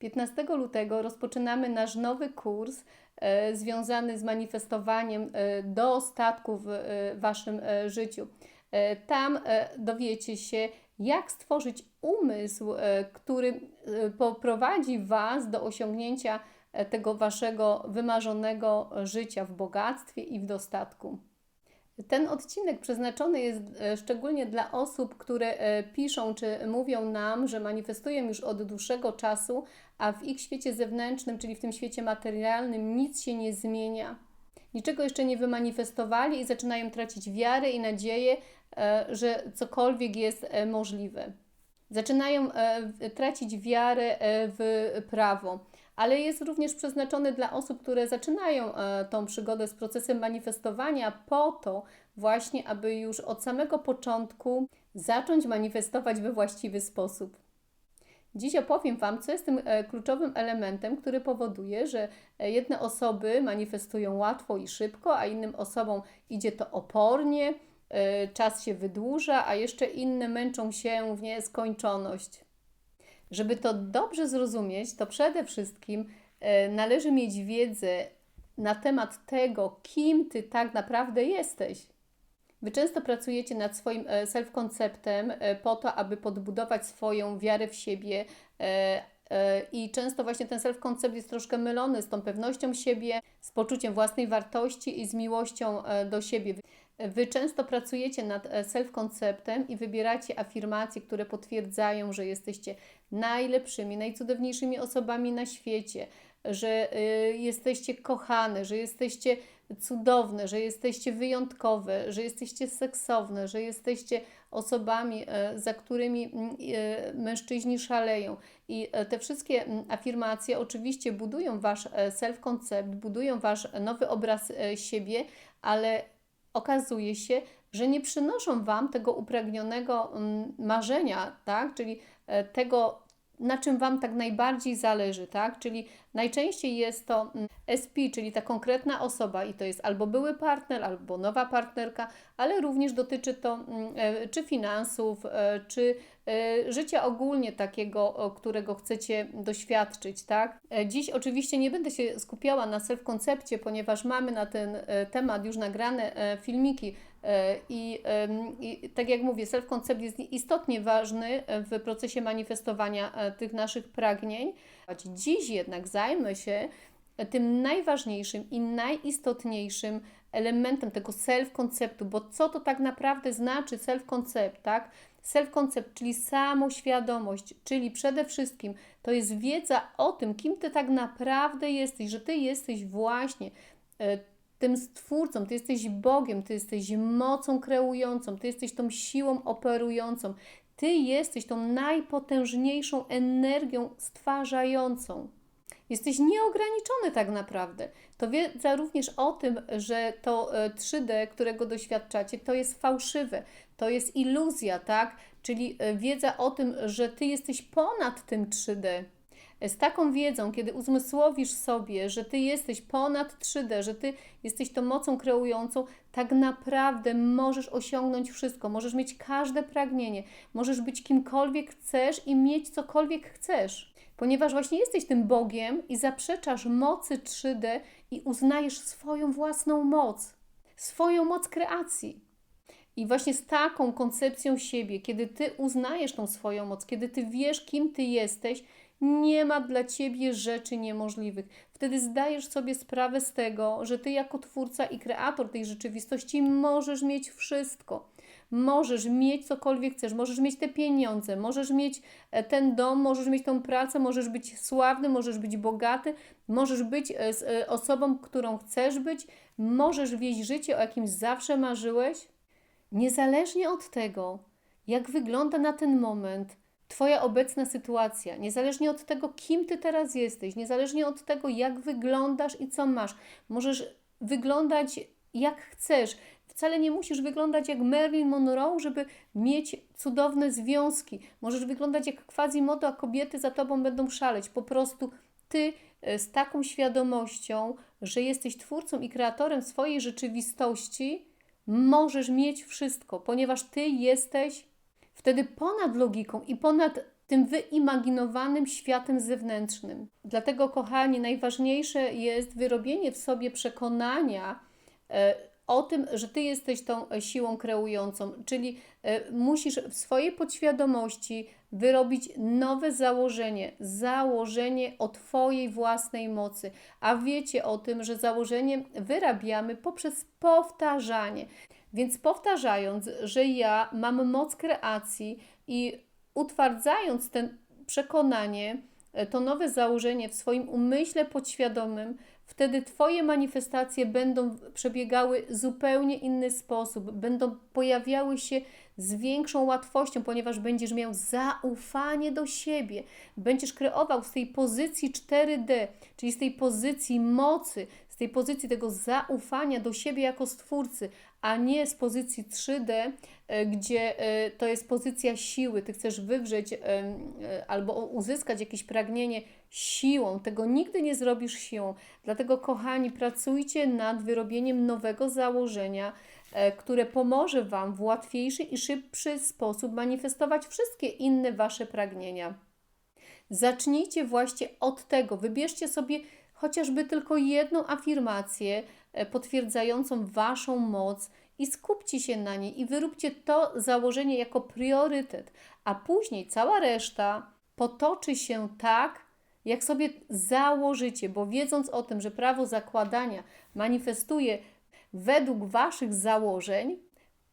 15 lutego rozpoczynamy nasz nowy kurs e, związany z manifestowaniem e, dostatku w e, Waszym życiu. Tam dowiecie się, jak stworzyć umysł, który poprowadzi Was do osiągnięcia tego Waszego wymarzonego życia w bogactwie i w dostatku. Ten odcinek przeznaczony jest e, szczególnie dla osób, które e, piszą czy mówią nam, że manifestują już od dłuższego czasu, a w ich świecie zewnętrznym, czyli w tym świecie materialnym, nic się nie zmienia. Niczego jeszcze nie wymanifestowali i zaczynają tracić wiarę i nadzieję, e, że cokolwiek jest możliwe. Zaczynają tracić wiarę w prawo ale jest również przeznaczony dla osób, które zaczynają e, tą przygodę z procesem manifestowania po to właśnie, aby już od samego początku zacząć manifestować we właściwy sposób. Dziś opowiem Wam, co jest tym e, kluczowym elementem, który powoduje, że e, jedne osoby manifestują łatwo i szybko, a innym osobom idzie to opornie, czas się wydłuża, a jeszcze inne męczą się w nieskończoność. Żeby to dobrze zrozumieć, to przede wszystkim e, należy mieć wiedzę na temat tego, kim ty tak naprawdę jesteś. Wy często pracujecie nad swoim e, self-konceptem e, po to, aby podbudować swoją wiarę w siebie. I często właśnie ten self-koncept jest troszkę mylony z tą pewnością siebie, z poczuciem własnej wartości i z miłością do siebie. Wy często pracujecie nad e, self-konceptem i wybieracie afirmacje, które potwierdzają, że jesteście najlepszymi, najcudowniejszymi osobami na świecie, że y, jesteście kochane, że jesteście cudowne, że jesteście wyjątkowe, że jesteście seksowne, że jesteście osobami, e, za którymi mm, e, mężczyźni szaleją. I te wszystkie mm, afirmacje oczywiście budują wasz self-koncept, budują wasz nowy obraz siebie, ale okazuje się, że nie przynoszą Wam tego upragnionego mm, marzenia, tak? czyli e, tego, na czym Wam tak najbardziej zależy, tak? czyli najczęściej jest to mm, SP, czyli ta konkretna osoba i to jest albo były partner, albo nowa partnerka, ale również dotyczy to mm, e, czy finansów, e, czy e, życia ogólnie takiego, którego chcecie doświadczyć, tak? Dziś oczywiście nie będę się skupiała na self-koncepcie, ponieważ mamy na ten temat już nagrane filmiki i, em, i tak jak mówię, self-koncept jest istotnie ważny e, w procesie manifestowania e, tych naszych pragnień. Dziś jednak zajmę się tym najważniejszym i najistotniejszym elementem tego self-konceptu, bo co to tak naprawdę znaczy self-koncept, tak? Self-koncept, czyli samoświadomość, czyli przede wszystkim to jest wiedza o tym, kim Ty tak naprawdę jesteś, że Ty jesteś właśnie e, tym stwórcą, Ty jesteś Bogiem, Ty jesteś mocą kreującą, Ty jesteś tą siłą operującą, Ty jesteś tą najpotężniejszą energią stwarzającą. Jesteś nieograniczony tak naprawdę. To wiedza również o tym, że to e, 3D, którego doświadczacie, to jest fałszywe, to jest iluzja, tak? Czyli e, wiedza o tym, że Ty jesteś ponad tym 3D. Z taką wiedzą, kiedy uzmysłowisz sobie, że Ty jesteś ponad 3D, że Ty jesteś tą mocą kreującą, tak naprawdę możesz osiągnąć wszystko, możesz mieć każde pragnienie, możesz być kimkolwiek chcesz i mieć cokolwiek chcesz. Ponieważ właśnie jesteś tym Bogiem i zaprzeczasz mocy 3D i uznajesz swoją własną moc, swoją moc kreacji. I właśnie z taką koncepcją siebie, kiedy ty uznajesz tą swoją moc, kiedy ty wiesz, kim ty jesteś, nie ma dla ciebie rzeczy niemożliwych. Wtedy zdajesz sobie sprawę z tego, że ty jako twórca i kreator tej rzeczywistości możesz mieć wszystko. Możesz mieć cokolwiek chcesz, możesz mieć te pieniądze, możesz mieć e, ten dom, możesz mieć tą pracę, możesz być sławny, możesz być bogaty, możesz być e, e, osobą, którą chcesz być, możesz wieść życie, o jakim zawsze marzyłeś. Niezależnie od tego, jak wygląda na ten moment Twoja obecna sytuacja, niezależnie od tego, kim Ty teraz jesteś, niezależnie od tego, jak wyglądasz i co masz, możesz wyglądać jak chcesz. Wcale nie musisz wyglądać jak Marilyn Monroe, żeby mieć cudowne związki. Możesz wyglądać jak Quasimodo, a kobiety za Tobą będą szaleć. Po prostu Ty e, z taką świadomością, że jesteś twórcą i kreatorem swojej rzeczywistości, możesz mieć wszystko, ponieważ Ty jesteś wtedy ponad logiką i ponad tym wyimaginowanym światem zewnętrznym. Dlatego, kochani, najważniejsze jest wyrobienie w sobie przekonania e, o tym, że ty jesteś tą siłą kreującą, czyli e, musisz w swojej podświadomości wyrobić nowe założenie, założenie o Twojej własnej mocy. A wiecie o tym, że założenie wyrabiamy poprzez powtarzanie. Więc powtarzając, że ja mam moc kreacji i utwardzając ten przekonanie, e, to nowe założenie w swoim umyśle podświadomym, wtedy Twoje manifestacje będą przebiegały zupełnie inny sposób, będą pojawiały się z większą łatwością, ponieważ będziesz miał zaufanie do siebie, będziesz kreował z tej pozycji 4D, czyli z tej pozycji mocy, tej pozycji tego zaufania do siebie jako stwórcy, a nie z pozycji 3D, e, gdzie e, to jest pozycja siły. Ty chcesz wywrzeć e, albo uzyskać jakieś pragnienie siłą. Tego nigdy nie zrobisz siłą. Dlatego, kochani, pracujcie nad wyrobieniem nowego założenia, które pomoże Wam w łatwiejszy i szybszy sposób manifestować wszystkie inne Wasze pragnienia. Zacznijcie właśnie od tego. Wybierzcie sobie chociażby tylko jedną afirmację potwierdzającą Waszą moc i skupcie się na niej i wyróbcie to założenie jako priorytet, a później cała reszta potoczy się tak, jak sobie założycie, bo wiedząc o tym, że prawo zakładania manifestuje według Waszych założeń,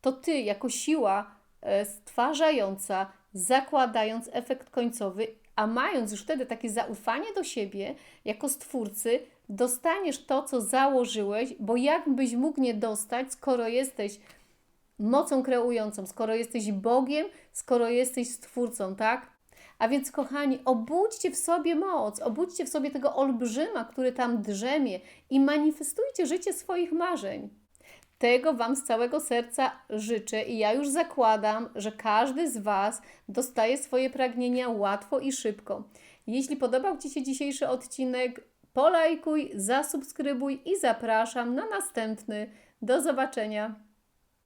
to Ty jako siła e, stwarzająca, zakładając efekt końcowy, a mając już wtedy takie zaufanie do siebie jako stwórcy, dostaniesz to, co założyłeś, bo jak byś mógł nie dostać, skoro jesteś mocą kreującą, skoro jesteś Bogiem, skoro jesteś stwórcą, tak? A więc, kochani, obudźcie w sobie moc, obudźcie w sobie tego olbrzyma, który tam drzemie i manifestujcie życie swoich marzeń. Tego Wam z całego serca życzę i ja już zakładam, że każdy z Was dostaje swoje pragnienia łatwo i szybko. Jeśli podobał Ci się dzisiejszy odcinek, polajkuj, zasubskrybuj i zapraszam na następny. Do zobaczenia.